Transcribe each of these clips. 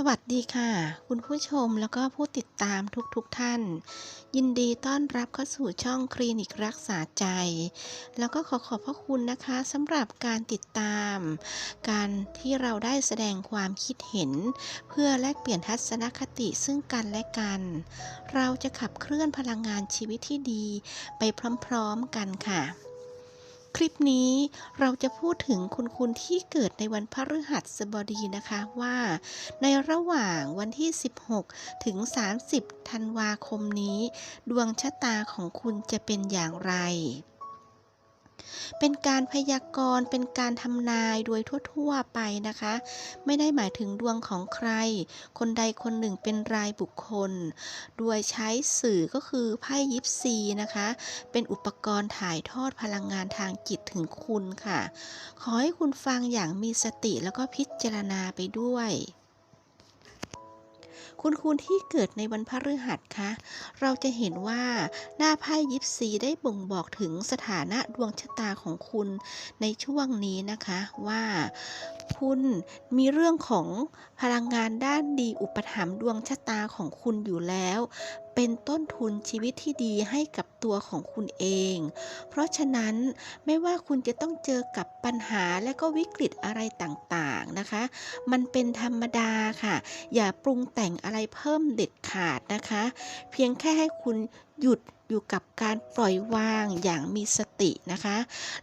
สวัสดีค่ะ คุณผู้ชมแล้วก็ผู้ติดตามทุกๆทท่าน ยินดีต้อนรับเข้าสู่ช่องคลินิกรักษาใจ แล้วก็ขอขอบพระคุณนะคะสำหรับการติดตาม การที่เราได้แสดงความคิดเห็น เพื่อแลกเปลี่ยนทัศนคติซึ่งกันและกัน เราจะขับเคลื่อนพลังงานชีวิตที่ดี ไปพร้อมๆกันค่ะ คลิปนี้เราจะพูดถึงคุณคุณที่เกิดในวันพฤหัสบดีนะคะว่า ในระหว่างวันที่ 16 ถึง 30 ธันวาคมนี้ ดวงชะตาของคุณจะเป็นอย่างไร เป็นการพยากรณ์ เป็นการทำนายโดยทั่วๆไปนะคะ ไม่ได้หมายถึงดวงของใคร คนใดคนหนึ่งเป็นรายบุคคล โดยใช้สื่อก็คือไพ่ยิปซีนะคะ เป็นอุปกรณ์ถ่ายทอดพลังงานทางจิตถึงคุณค่ะ ขอให้คุณฟังอย่างมีสติแล้วก็พิจารณาไปด้วย คุณคุณที่เกิดในวันพฤหัสคะเราจะเห็นว่าหน้าไพ่ยิปซีได้บ่งบอกถึงสถานะดวงชะตาของคุณในช่วงนี้นะคะว่า คุณ มีเรื่องของพลังงานด้านดีอุปถัมภ์ดวงชะตาของคุณอยู่แล้ว เป็นต้นทุนชีวิตที่ดีให้กับตัวของคุณเอง เพราะฉะนั้นไม่ว่าคุณจะต้องเจอกับปัญหาและก็วิกฤตอะไรต่างๆนะคะ มันเป็นธรรมดาค่ะ อย่าปรุงแต่งอะไรเพิ่มเด็ดขาดนะคะ เพียงแค่ให้คุณหยุด อยู่กับการปล่อยวางอย่างมีสตินะคะ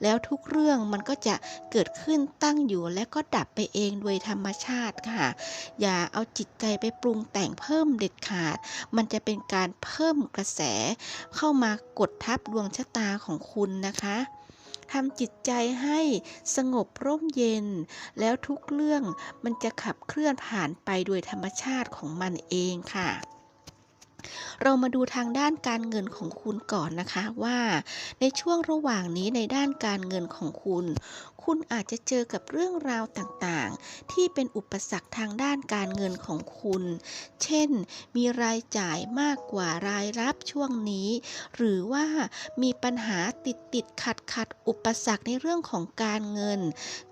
แล้วทุกเรื่องมันก็จะเกิดขึ้นตั้งอยู่และก็ดับไปเองโดยธรรมชาติค่ะ อย่าเอาจิตใจไปปรุงแต่งเพิ่มเด็ดขาด มันจะเป็นการเพิ่มกระแส เข้ามากดทับดวงชะตาของคุณนะคะทำจิตใจให้สงบร่มเย็น แล้วทุกเรื่องมันจะขับเคลื่อนผ่านไปโดยธรรมชาติของมันเองค่ะ เรามาดูทางด้านการเงินของคุณก่อนนะคะว่า ในช่วงระหว่างนี้ในด้านการเงินของคุณ คุณอาจจะเจอกับเรื่องราวต่างๆ ที่เป็นอุปสรรคทางด้านการเงินของคุณ เช่น มีรายจ่ายมากกว่ารายรับช่วงนี้ หรือว่ามีปัญหาติดติดขัดขัดอุปสรรคในเรื่องของการเงิน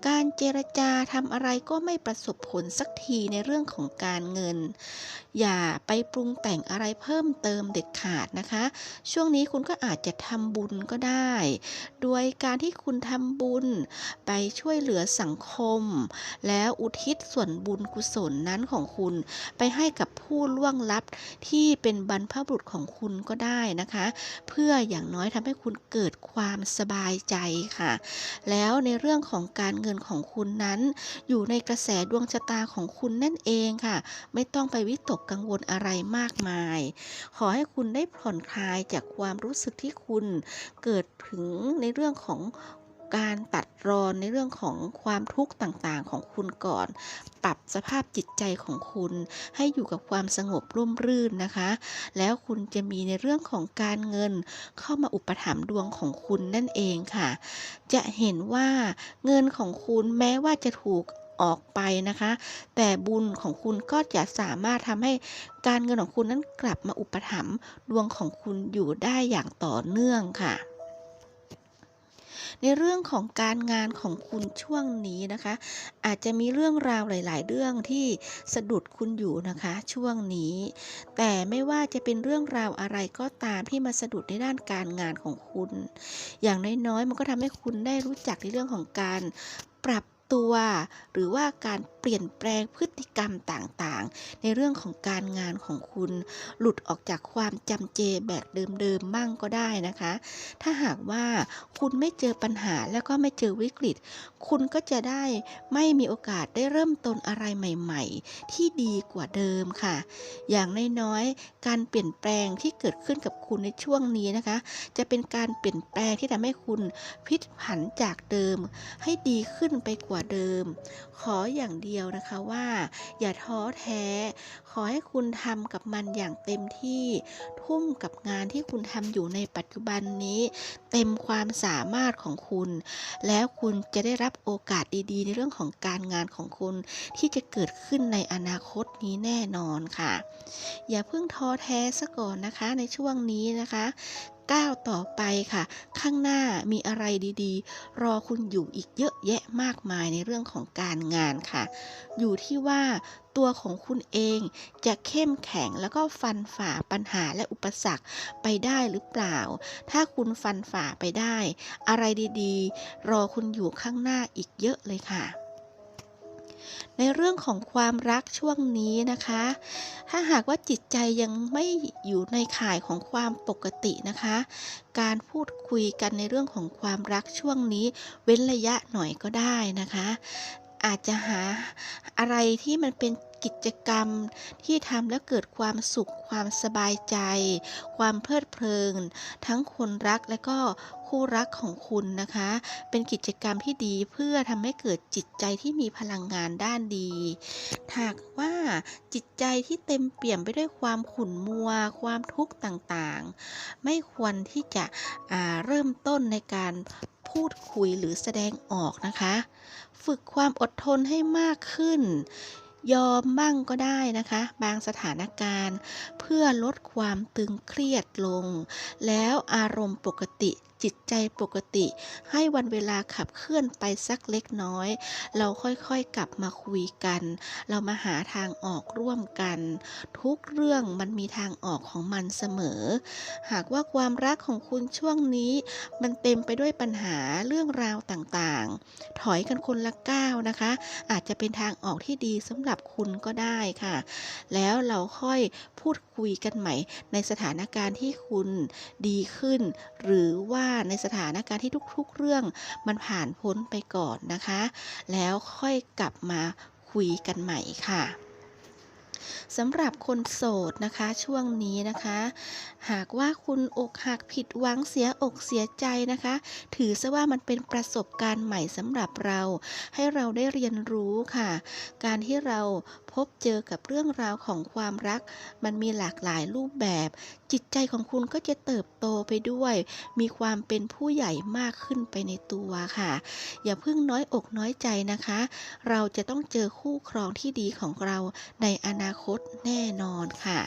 การเจรจาทำอะไรก็ไม่ประสบผลสักทีในเรื่องของการเงิน อย่าไปปรุงแต่งอะไรเพิ่มเติมเด็ดขาดนะคะ ช่วงนี้คุณก็อาจจะทำบุญก็ได้ โดยการที่คุณทำบุญไปช่วยเหลือสังคม แล้วอุทิศส่วนบุญกุศลนั้นของคุณไปให้กับผู้ล่วงลับที่เป็นบรรพบุรุษของคุณก็ได้นะคะ เพื่ออย่างน้อยทำให้คุณเกิดความสบายใจค่ะ แล้วในเรื่องของการเงินของคุณนั้น อยู่ในกระแสดวงชะตาของคุณนั่นเองค่ะ ไม่ต้องไปวิตกกังวลอะไรมากมายขอให้คุณได้ผ่อนคลายจากความรู้สึกที่คุณเกิดถึงในเรื่องของการตัดรอนในเรื่องของความทุกข์ต่างๆ ของคุณก่อน ปรับสภาพจิตใจของคุณ ให้อยู่กับความสงบร่มรื่นนะคะ แล้วคุณจะมีในเรื่องของการเงินเข้ามาอุปถัมภ์ดวงของคุณนั่นเองค่ะ จะเห็นว่าเงินของคุณแม้ว่าจะถูก ออกไปนะคะ แต่บุญของคุณก็จะสามารถทำให้การเงินของคุณนั้นกลับมาอุปถัมภ์ดวงของคุณอยู่ได้อย่างต่อเนื่องค่ะในเรื่องของการงานของคุณช่วงนี้นะคะ อาจจะมีเรื่องราวหลาย ๆ เรื่องที่สะดุดคุณอยู่นะคะ ช่วงนี้ แต่ไม่ว่าจะเป็นเรื่องราวอะไรก็ตามที่มาสะดุดในด้านการงานของคุณ อย่างน้อย ๆ มันก็ทำให้คุณได้รู้จักในเรื่องของการปรับ ตัว หรือว่าการ เปลี่ยนแปลงพฤติกรรมต่างๆ ในเรื่องของการงานของคุณ หลุดออกจากความจำเจแบบเดิมๆมั่งก็ได้นะคะ ถ้าหากว่าคุณไม่เจอปัญหาแล้วก็ไม่เจอวิกฤต คุณก็จะได้ไม่มีโอกาสได้เริ่มต้นอะไรใหม่ ๆ ที่ดีกว่าเดิมค่ะ อย่างน้อยๆการเปลี่ยนแปลงที่เกิดขึ้นกับคุณในช่วงนี้นะคะ จะเป็นการเปลี่ยนแปลงที่ทำให้คุณพลิกผันจากเดิม ให้ดีขึ้นไปกว่าเดิม ขออย่างเดียวนะคะว่า อย่าท้อแท้ ขอให้คุณทำกับมันอย่างเต็มที่ ทุ่มกับงานที่คุณทำอยู่ในปัจจุบันนี้ เต็มความสามารถของคุณ แล้วคุณจะได้รับโอกาสดีๆ ในเรื่องของการงานของคุณ ที่จะเกิดขึ้นในอนาคตนี้แน่นอนค่ะ อย่าเพิ่งท้อแท้ซะก่อนนะคะในช่วงนี้นะคะ ก้าวต่อไปค่ะ ข้างหน้ามีอะไรดีๆ รอคุณอยู่อีกเยอะแยะมากมายในเรื่องของการงานค่ะ อยู่ที่ว่าตัวของคุณเองจะเข้มแข็งแล้วก็ฟันฝ่าปัญหาและอุปสรรคไปได้หรือเปล่า ถ้าคุณฟันฝ่าไปได้ อะไรดีๆ รอคุณอยู่ข้างหน้าอีกเยอะเลยค่ะ ในเรื่องของความรักช่วงนี้นะคะ ถ้าหากว่าจิตใจยังไม่อยู่ในข่ายของความปกตินะคะ การพูดคุยกันในเรื่องของความรักช่วงนี้ เว้นระยะหน่อยก็ได้นะคะ อาจจะหาอะไรที่มันเป็น กิจกรรมที่ทำแล้วเกิดความสุข ความสบายใจ ความเพลิดเพลิน ทั้งคนรักและก็คู่รักของคุณนะคะ เป็นกิจกรรมที่ดีเพื่อทำให้เกิดจิตใจที่มีพลังงานด้านดีหากว่าจิตใจที่เต็มเปี่ยมไปด้วยความขุ่นมัว ความทุกข์ต่างๆ ไม่ควรที่จะเริ่มต้นในการพูดคุยหรือแสดงออกนะคะ ฝึกความอดทนให้มากขึ้น ยอมบ้างก็ได้นะคะ บางสถานการณ์ เพื่อลดความตึงเครียดลง แล้วอารมณ์ปกติ จิตใจปกติ ให้วันเวลาขับเคลื่อนไปสักเล็กน้อย เราค่อยๆกลับมาคุยกัน เรามาหาทางออกร่วมกัน ทุกเรื่องมันมีทางออกของมันเสมอ หากว่าความรักของคุณช่วงนี้ มันเต็มไปด้วยปัญหาเรื่องราวต่างๆ ถอยกันคนละก้าวนะคะ อาจจะเป็นทางออกที่ดีสำหรับคุณก็ได้ค่ะ แล้วเราค่อยพูดคุยกันใหม่ในสถานการณ์ที่คุณดีขึ้น หรือว่าในสถานการณ์ที่ทุกๆ เรื่องมันผ่านพ้นไปก่อนนะคะ แล้วค่อยกลับมาคุยกันใหม่ค่ะ สำหรับคนโสดนะคะช่วงนี้นะคะ หากว่าคุณอกหักผิดหวังเสียอกเสียใจนะคะ ถือซะว่ามันเป็นประสบการณ์ใหม่สำหรับเรา ให้เราได้เรียนรู้ค่ะ การที่เราพบเจอกับเรื่องราวของความรัก มันมีหลากหลายรูปแบบ จิตใจของคุณก็จะเติบโตไปด้วย มีความเป็นผู้ใหญ่มากขึ้นไปในตัวค่ะ อย่าเพิ่งน้อยอกน้อยใจนะคะ เราจะต้องเจอคู่ครองที่ดีของเราในอนาคตแน่นอนค่ะ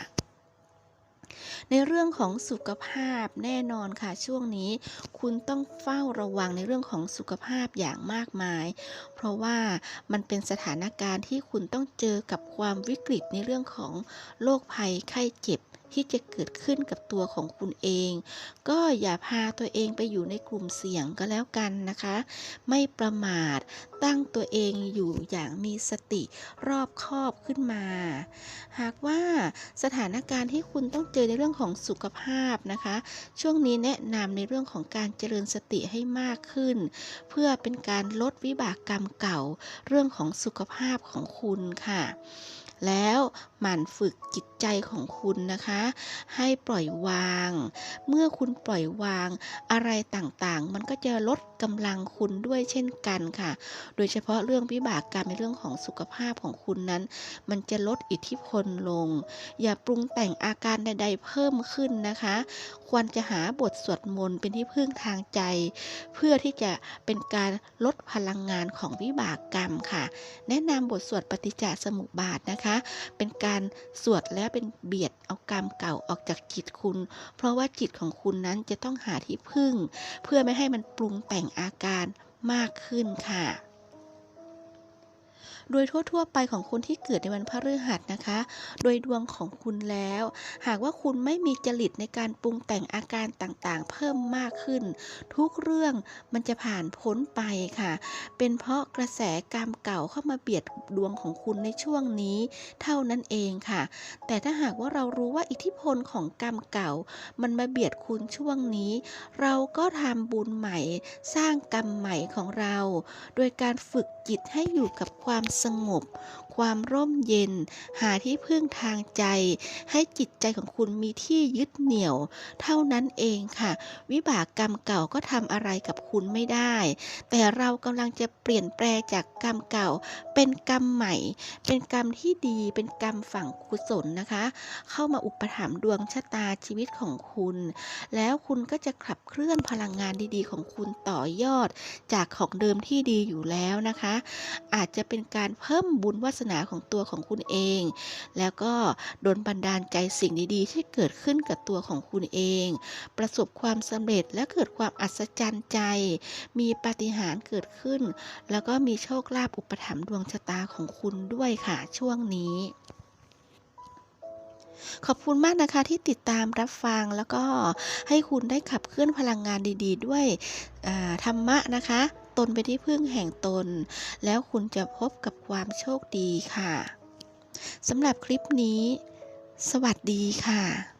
ในเรื่องของสุขภาพแน่นอนค่ะ ช่วงนี้คุณต้องเฝ้าระวังในเรื่องของสุขภาพอย่างมากมาย เพราะว่ามันเป็นสถานการณ์ที่คุณต้องเจอกับความวิกฤตในเรื่องของโรคภัยไข้เจ็บ ที่จะเกิดขึ้นกับตัวของคุณเอง ก็อย่าพาตัวเองไปอยู่ในกลุ่มเสี่ยงก็แล้วกันนะคะ ไม่ประมาทตั้งตัวเองอยู่อย่างมีสติรอบคอบขึ้นมา หากว่าสถานการณ์ที่คุณต้องเจอในเรื่องของสุขภาพนะคะ ช่วงนี้แนะนำในเรื่องของการเจริญสติให้มากขึ้น เพื่อเป็นการลดวิบากกรรมเก่า เรื่องของสุขภาพของคุณค่ะ แล้วหมั่นฝึกจิตใจของคุณนะคะ ให้ปล่อยวาง เมื่อคุณปล่อยวางอะไรต่างๆ มันก็จะลดกำลังคุณด้วยเช่นกันค่ะ โดยเฉพาะเรื่องวิบากกรรมในเรื่องของสุขภาพของคุณนั้น มันจะลดอิทธิพลลง อย่าปรุงแต่งอาการใด ๆ เพิ่มขึ้นนะคะ ควรจะหาบทสวดมนต์เป็นที่พึ่งทางใจ เพื่อที่จะเป็นการลดพลังงานของวิบากกรรมค่ะ แนะนำบทสวดปฏิจจสมุปบาทนะคะ เป็นการสวดแล้วเป็นเบียดเอากรรมเก่าออกจากจิตคุณ เพราะว่าจิตของคุณนั้นจะต้องหาที่พึ่ง เพื่อไม่ให้มันปรุงแต่งอาการมากขึ้นค่ะ โดยทั่ว ๆ ไปของคนที่เกิดในวันพฤหัสนะคะ โดยดวงของคุณแล้ว หากว่าคุณไม่มีจริตในการปรุงแต่งอาการต่างๆ เพิ่มมากขึ้น ทุกเรื่องมันจะผ่านพ้นไปค่ะ เป็นเพราะกระแสกรรมเก่าเข้ามาเบียดดวงของคุณในช่วงนี้ เท่านั้นเองค่ะ แต่ถ้าหากว่าเรารู้ว่าอิทธิพลของกรรมเก่า มันมาเบียดคุณช่วงนี้ เราก็ทำบุญใหม่ สร้างกรรมใหม่ของเรา โดยการฝึกจิตให้อยู่กับความสงบ ความร่มเย็น หาที่พึ่งทางใจ ให้จิตใจของคุณมีที่ยึดเหนี่ยว เท่านั้นเองค่ะ วิบากกรรมเก่าก็ทำอะไรกับคุณไม่ได้ แต่เรากำลังจะเปลี่ยนแปลงจากกรรมเก่า เป็นกรรมใหม่ เป็นกรรมที่ดี เป็นกรรมฝั่งกุศลนะคะ เข้ามาอุปถัมภ์ดวงชะตาชีวิตของคุณ แล้วคุณก็จะขับเคลื่อนพลังงานดีๆ ของคุณต่อยอด จากของเดิมที่ดีอยู่แล้วนะคะ อาจจะเป็นการเพิ่มบุญวาสนาของตัวของคุณเอง แล้วก็โดนบันดาลใจสิ่งดีๆ ที่เกิดขึ้นกับตัวของคุณเอง ประสบความสำเร็จและเกิดความอัศจรรย์ใจ มีปาฏิหาริย์เกิดขึ้น แล้วก็มีโชคลาภอุปถัมภ์ดวงชะตาของคุณด้วยค่ะช่วงนี้ขอบคุณมากนะคะที่ติดตามรับฟังแล้วก็ให้คุณได้ขับเคลื่อนพลังงานดี ๆ ด้วยธรรมะนะคะ ตนไปนที่พึ่งแห่งตน แล้วคุณจะพบกับความโชคดีค่ะสำหรับคลิปนี้ สวัสดีค่ะ